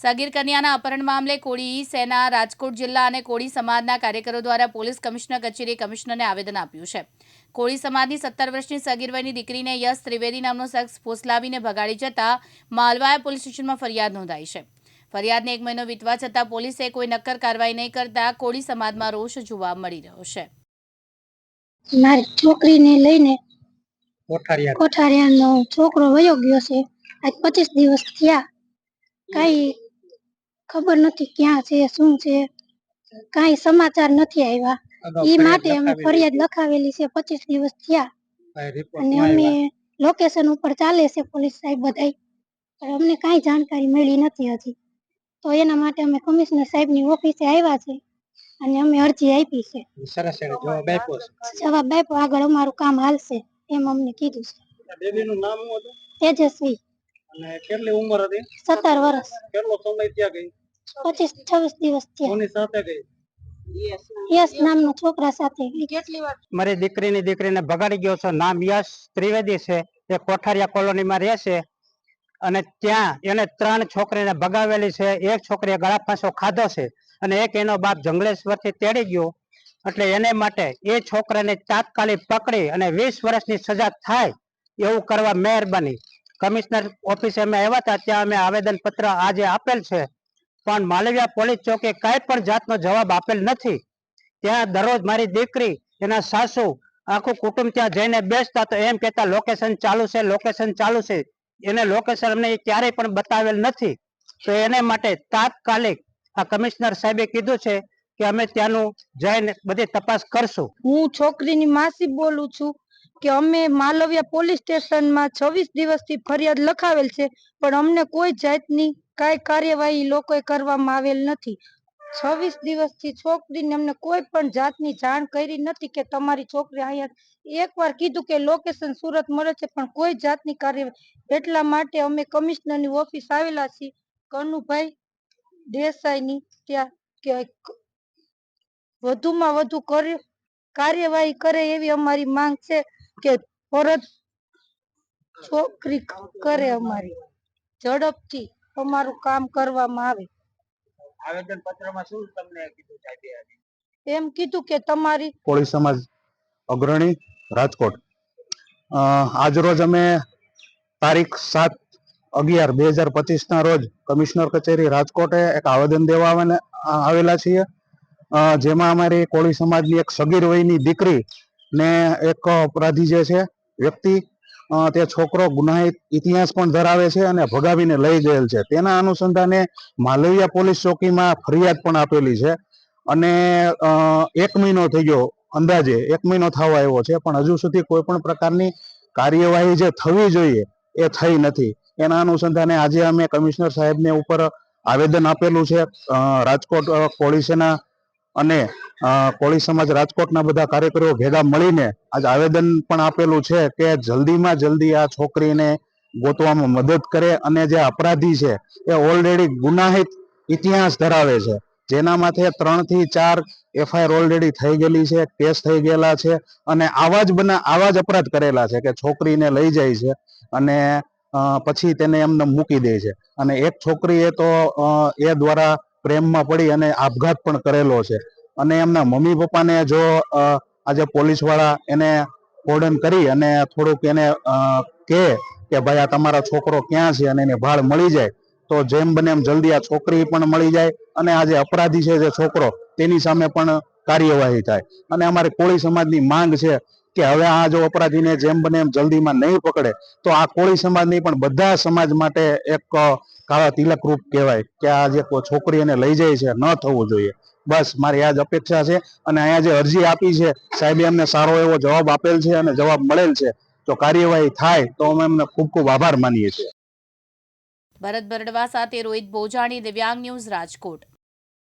સગીર કન્યાના અપહરણ મામલે કોળી સેના રાજકોટ જિલ્લા અને કોળી સમાજના કાર્યકરો દ્વારા પોલીસ કમિશનર કચેરી કમિશનરને આવેદન આપ્યું છે. કોળી સમાજની સત્તર વર્ષની સગીર વયની દીકરીને યશ ત્રિવેદી નામનો શખ્સ ફોસલાવીને ભગાડી જતા માલવાયા પોલીસ સ્ટેશનમાં ફરિયાદ નોંધાઈ છે. ફરિયાદને એક મહિનો વીતવા છતાં પોલીસે કોઈ નક્કર કાર્યવાહી નહીં કરતા કોળી સમાજમાં રોષ જોવા મળી રહ્યો છે. મારી છોકરીને લઈને કોઠારિયા. કોઠારિયાનો છોકરો વયો ગયો છે. આજ પચીસ દિવસ થયા. કાંઈ ખબર નથી ક્યાં છે શું છે? કાંઈ સમાચાર નથી આવ્યા. ઈ માટે અમે ફરિયાદ લખાવેલી છે પચીસ દિવસ થયા. અને અમે લોકેશન ઉપર ચાલે છે પોલીસ સાહેબ બધાય. પણ અમને કાંઈ જાણકારી મળી નથી હજી. તો એના માટે અમે કમિશનર સાહેબની ઓફિસે આવ્યા છે અને અમે અરજી આપી છે. સરસ જવાબ આપ્યો જવાબ આપ્યો આગળ અમારું કામ હાલશે એમ અમને કીધું છે. બેબીનું નામ શું હતું? તેજસ્વી. અને કેટલી ઉંમર હતી? સત્તર વર્ષ. કેટલો સમય ત્યાં ગઈ? પચીસ છવ્વીસ દિવસ ત્યાં. કોની સાથે ગઈ? યસ નામનો છોકરા સાથે કેટલી વાર? મારી દીકરીની દીકરીને ભગાડી ગયો છે. નામ યશ ત્રિવેદી છે. એ કોઠારિયા કોલોનીમાં રહે છે. અને ત્યાં એને ત્રણ છોકરીને ભગાવેલી છે. એક છોકરીએ ગળા ફાંસો ખાધો છે અને એક એનો બાપ જંગલેશ્વરથી તેડી ગયો. એટલે એને માટે એ છોકરાને તાત્કાલિક પકડી અને વીસ વર્ષની સજા થાય એવું કરવા મહેરબાની કમિશનર ઓફિસે અમે આવ્યા હતા, ત્યાં અમે આવેદન પત્ર આજે આપેલ છે. પણ માલવિયા પોલીસ ચોકે કાંઈ પણ જાતનો જવાબ આપેલ નથી. ત્યાં દરરોજ મારી દીકરી, એના સાસુ, આખું કુટુંબ ત્યાં જઈને બેસતા તો એમ કહેતા લોકેશન ચાલુ છે લોકેશન ચાલુ છે. એને લોકેશન અમને ક્યારેય પણ બતાવેલ નથી. તો એને માટે તાત્કાલિક આ કમિશનર સાહેબે કીધું છે કે અમે ત્યાંનું જઈને બધી તપાસ કરશું. હું છોકરીની માસી બોલું છું. કે અમે માલવિયા પોલીસ સ્ટેશનમાં છવ્વીસ દિવસથી ફરિયાદ લખાવેલ છે, પણ અમને કોઈ જાતની કાંઈ કાર્યવાહી લોકોએ કરવામાં આવેલ નથી. છવ્વીસ દિવસથી છોકરીને અમને કોઈ પણ જાતની જાણ કરી નથી કે તમારી છોકરી અહીંયા એકવાર કીધું કે લોકેશન સુરત મળે છે, પણ કોઈ જાતની કાર્યવાહી. એટલા માટે અમે કમિશનરની ઓફિસ આવેલા છીએ. કનુભાઈ દેસાઈની ત્યાં કે વધુમાં વધુ કર્યો કાર્યવાહી કરે એવી અમારી માંગ છે. કે પરત છોકરી કરે અમારી. ઝડપથી અમારું કામ કરવામાં આવે. આવેદન પત્રમાં શું તમને કીધું સાહેબે એમ કીધું કે તમારી કોળી સમાજ અગ્રણી રાજકોટ. અ, આજરોજ અમે તારીખ સાત અગિયાર બે હજાર પચીસના રોજ કમિશનર કચેરી રાજકોટે એક આવેદન દેવા આવેલા- છીએ. જેમાં અમારી કોળી સમાજની એક સગીર વયની દીકરી ને એક અપરાધી જે છે વ્યક્તિ તે છોકરો ગુનાહિત ઇતિહાસ પણ ધરાવે છે અને ભગાવીને લઈ ગયેલ છે. તેના અનુસંધાને માલવિયા પોલીસ ચોકીમાં ફરિયાદ પણ આપેલી છે અને એક મહિનો થઈ ગયો અંદાજે એક મહિનો થવા આવ્યો છે પણ હજુ સુધી કોઈ પણ પ્રકારની કાર્યવાહી જે થવી જોઈએ એ થઈ નથી. એના અનુસંધાને આજે અમે કમિશનર સાહેબને ઉપર આવેદન આપેલું છે રાજકોટ અ, કોળી સેના અને કોળી સમાજ રાજકોટના બધા કાર્યકરો ભેગા મળીને આજે આવેદન પણ આપેલું છે કે જલ્દીમાં જલ્દી આ છોકરીને ગોતવામાં મદદ કરે અને જે અપરાધી છે એ ઓલરેડી ગુનાહિત ઇતિહાસ ધરાવે છે. જેના માથે ત્રણથી ચાર એફઆઈઆર ઓલરેડી થઈ ગયેલી છે, કેસ થઈ ગયેલા છે અને આવા જ બના આવા જ અપરાધ કરેલા છે કે છોકરીને લઈ જાય છે અને પછી તેને એમને મૂકી દે છે. અને એક છોકરીએ તો એ દ્વારા પ્રેમમાં પડી અને આપઘાત પણ કરેલો છે. અને એમના મમ્મી પપ્પાને જો આજે પોલીસવાળા એને કોર્ડન કરી અને થોડુંક એને કહે કે ભાઈ આ તમારો છોકરો ક્યાં છે અને એને ભાળ મળી જાય, તો જેમ બને એમ જલ્દી આ છોકરી પણ મળી જાય અને આ જે અપરાધી છે જે છોકરો, તેની સામે પણ કાર્યવાહી થાય. અને અમારે કોળી સમાજની માંગ છે કે હવે આ જો અપરાધીને જેમ બને એમ જલ્દીમાં નહીં પકડે, તો આ કોળી સમાજ નહીં, પણ બધા સમાજ માટે એક કાળા તિલક રૂપ કહેવાય કે આ જે છોકરી એને લઈ જાય છે, ન થવું જોઈએ. બસ, મારી આ જ અપેક્ષા છે અને અહીંયા જે અરજી આપી છે, સાહેબે અમને સારો એવો જવાબ આપેલ છે અને જવાબ મળેલ છે. જો કાર્યવાહી થાય, તો અમે એમને ખૂબ ખૂબ આભાર માનીએ છીએ. ભરત બરડવા સાથે રોહિત બોજાણી, દિવ્યાંગ ન્યૂઝ રાજકોટ.